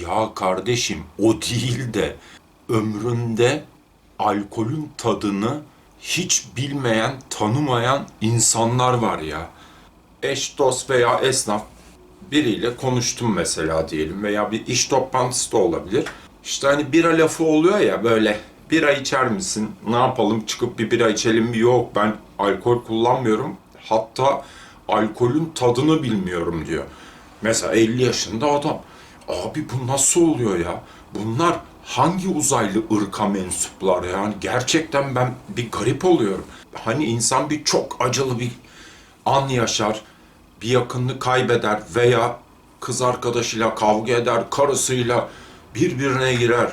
Ya kardeşim o değil de ömründe alkolün tadını hiç bilmeyen, tanımayan insanlar var ya. Eş, dost veya esnaf biriyle konuştum mesela diyelim veya bir iş toplantısı da olabilir. İşte hani bira lafı oluyor ya böyle bira içer misin? Ne yapalım çıkıp bir bira içelim mi? Yok ben alkol kullanmıyorum. Hatta alkolün tadını bilmiyorum diyor. Mesela 50 yaşında adam. Abi bu nasıl oluyor ya? Bunlar hangi uzaylı ırka mensuplar yani? Gerçekten ben bir garip oluyorum. Hani insan bir çok acılı bir an yaşar, bir yakınını kaybeder veya kız arkadaşıyla kavga eder, karısıyla birbirine girer,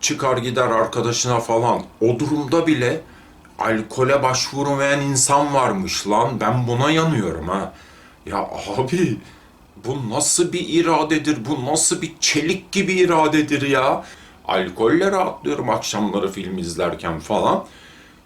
çıkar gider arkadaşına falan. O durumda bile alkole başvurmayan insan varmış lan. Ben buna yanıyorum ha. Ya abi bu nasıl bir iradedir? Bu nasıl bir çelik gibi iradedir ya? Alkolle rahatlıyorum akşamları film izlerken falan.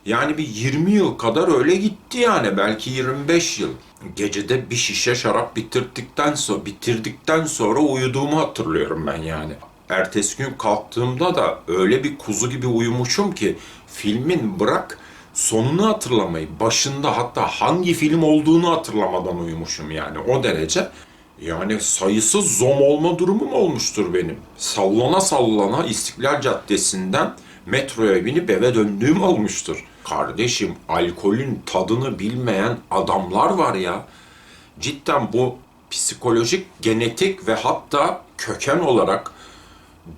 Yani bir 20 yıl kadar öyle gitti yani. Belki 25 yıl. Gecede bir şişe şarap bitirdikten sonra bitirdikten sonra uyuduğumu hatırlıyorum ben yani. Ertesi gün kalktığımda da öyle bir kuzu gibi uyumuşum ki filmin bırak sonunu hatırlamayı, başında hatta hangi film olduğunu hatırlamadan uyumuşum yani o derece. Yani sayısız zom olma durumum olmuştur benim. Sallana sallana İstiklal Caddesi'nden metroya binip eve döndüğüm olmuştur. Kardeşim alkolün tadını bilmeyen adamlar var ya. Cidden bu psikolojik, genetik ve hatta köken olarak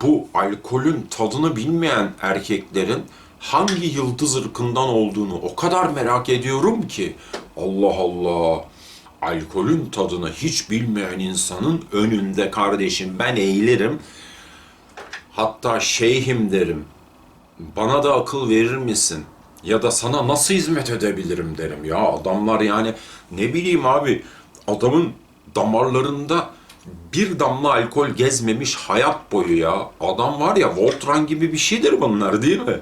bu alkolün tadını bilmeyen erkeklerin hangi yıldız ırkından olduğunu o kadar merak ediyorum ki. Allah Allah. Alkolün tadını hiç bilmeyen insanın önünde kardeşim ben eğilirim. Hatta şeyhim derim. Bana da akıl verir misin? Ya da sana nasıl hizmet edebilirim derim. Ya adamlar yani ne bileyim abi adamın damarlarında bir damla alkol gezmemiş hayat boyu ya. Adam var ya Voltran gibi bir şeydir bunlar değil mi?